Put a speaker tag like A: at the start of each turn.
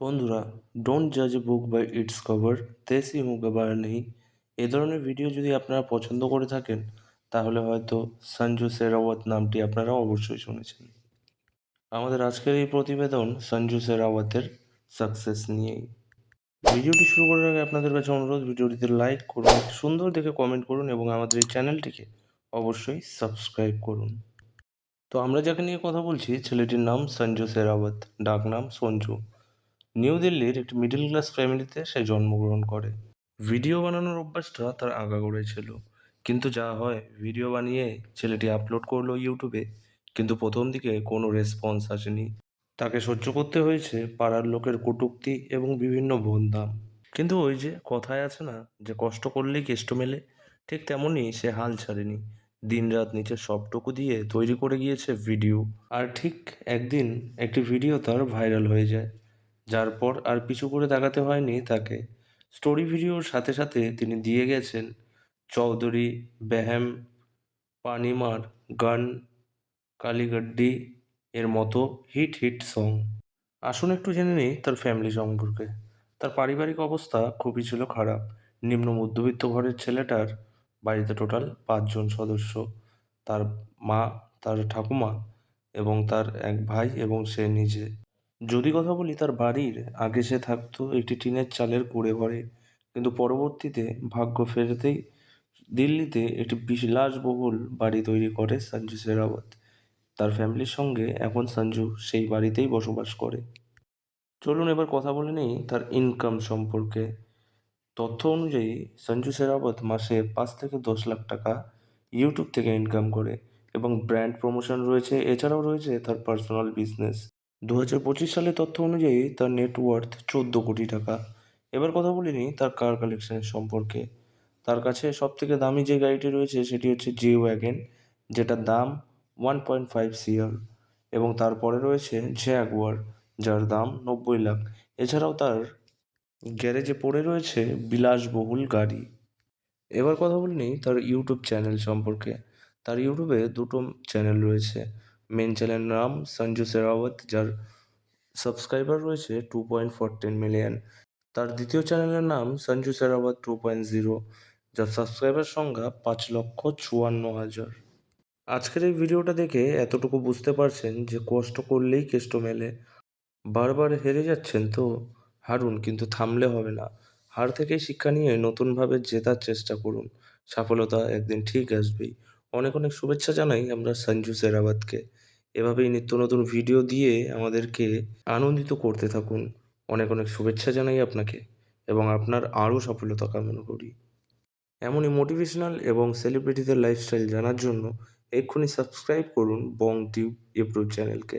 A: বন্ধুরা ডোন্ট জাজ a book by its cover তেসি মুকাবার নেই, এ ধরনের ভিডিও যদি আপনারা পছন্দ করে থাকেন, তাহলে হয়তো সঞ্জু শেরাওয়াত নামটি আপনারা অবশ্যই শুনেছেন। আমাদের আজকের এই প্রতিবেদন সঞ্জু শেরাওয়াতের সাকসেস নিয়েই। ভিডিওটি শুরু করার আগে আপনাদের কাছে অনুরোধ, ভিডিওটিতে লাইক করুন সুন্দর দেখে কমেন্ট করুন এবং আমাদের এই চ্যানেলটিকে অবশ্যই সাবস্ক্রাইব করুন। তো আমরা যাকে নিয়ে কথা বলছি, ছেলেটির নাম সঞ্জু শেরাওয়াত ডাক নাম সঞ্জু। নিউ দিল্লির একটি মিডল ক্লাস ফ্যামিলিতে সে জন্মগ্রহণ করে। ভিডিও বানানোর অভ্যাসটা তার আগাগোড়াই ছিল। কিন্তু যা হয় ভিডিও বানিয়ে ছেলেটি আপলোড করল ইউটিউবে কিন্তু প্রথম দিকে কোনো রেসপন্স আসেনি। তাকে সহ্য করতে হয়েছে পাড়ার লোকের কটূক্তি এবং বিভিন্ন বন্ধাম কিন্তু ওই যে কথায় আছে না, যে কষ্ট করলেই কেষ্ট মেলে, ঠিক তেমনই সে হাল ছাড়েনি। দিনরাত নিচের সবটুকু দিয়ে তৈরি করে গিয়েছে ভিডিও আর ঠিক একদিন একটি ভিডিও তার ভাইরাল হয়ে যায়। যার পর আর পিছু করে তাকাতে হয়নি তাকে। স্টোরি ভিডিওর সাথে সাথে তিনি দিয়ে গেছেন চৌধুরী, বেহেম, পানিমার গান কালীগড্ডি এর মতো হিট হিট সং। আসুন একটু জেনে নিই তার ফ্যামিলি সম্পর্কে। তার পারিবারিক অবস্থা খুবই ছিল খারাপ। নিম্ন মধ্যবিত্ত ঘরের ছেলেটার বাড়িতে টোটাল পাঁচজন সদস্য। তার মা, তার ঠাকুমা এবং তার এক ভাই এবং সে নিজে। যদি কথা বলি তার বাড়ির, আগে সে থাকতো একটি টিনের চালের কুঁড়ে ঘরে। কিন্তু পরবর্তীতে ভাগ্য ফেরতেই দিল্লিতে একটি বিলাসবহুল বাড়ি তৈরি করে সঞ্জু শেরাওয়াত। তার ফ্যামিলির সঙ্গে এখন সঞ্জু সেই বাড়িতেই বসবাস করে। চলুন এবার কথা বলে নিই তার ইনকাম সম্পর্কে। তথ্য অনুযায়ী সঞ্জু শেরাওয়াত মাসে পাঁচ থেকে দশ লাখ টাকা ইউটিউব থেকে ইনকাম করে এবং ব্র্যান্ড প্রমোশন রয়েছে। এছাড়াও রয়েছে তার পার্সোনাল বিজনেস দু হাজার পঁচিশ সালের তথ্য অনুযায়ী তার নেটওয়ার্থ চোদ্দ কোটি টাকা। এবার কথা বলিনি তার কার কালেকশনের সম্পর্কে। তার কাছে সব থেকে দামি যে গাড়িটি রয়েছে সেটি হচ্ছে জে ওয়াগেন যেটার দাম ওয়ান পয়েন্ট ফাইভ সিআর এবং তারপরে রয়েছে জ্যাগুয়ার যার দাম নব্বই লাখ। এছাড়াও তার গ্যারেজে পড়ে রয়েছে বিলাসবহুল গাড়ি। এবার কথা বলিনি তার ইউটিউব চ্যানেল সম্পর্কে। তার ইউটিউবে দুটো চ্যানেল রয়েছে। মেন চ্যানেলের নাম সঞ্জু শেরাওয়াত যার সাবস্ক্রাইবার রয়েছে টু পয়েন্ট ফোরটিন মিলিয়ন তার দ্বিতীয় চ্যানেলের নাম Sanju Sherawat two point zero যার সাবস্ক্রাইবার সংখ্যা পাঁচ লক্ষ চুয়ান্ন হাজার। আজকের এই ভিডিওটা দেখে এতটুকু বুঝতে পারছেন যে কষ্ট করলেই কেষ্ট মেলে। বারবার হেরে যাচ্ছেন তো, হারুন, কিন্তু থামলে হবে না। হার থেকেই শিক্ষা নিয়ে নতুনভাবে জেতার চেষ্টা করুন। সফলতা একদিন ঠিক আসবেই। অনেক অনেক শুভেচ্ছা জানাই আমরা সঞ্জু শেরাওয়াতকে এভাবেই নিত্য নতুন ভিডিও দিয়ে আমাদেরকে আনন্দিত করতে থাকুন। অনেক অনেক শুভেচ্ছা জানাই আপনাকে এবং আপনার আরও সফলতা কামনা করি। এমনই মোটিভেশনাল এবং সেলিব্রিটিদের লাইফস্টাইল জানার জন্য এক্ষুনি সাবস্ক্রাইব করুন বং টিউব ইউটিউব চ্যানেলকে।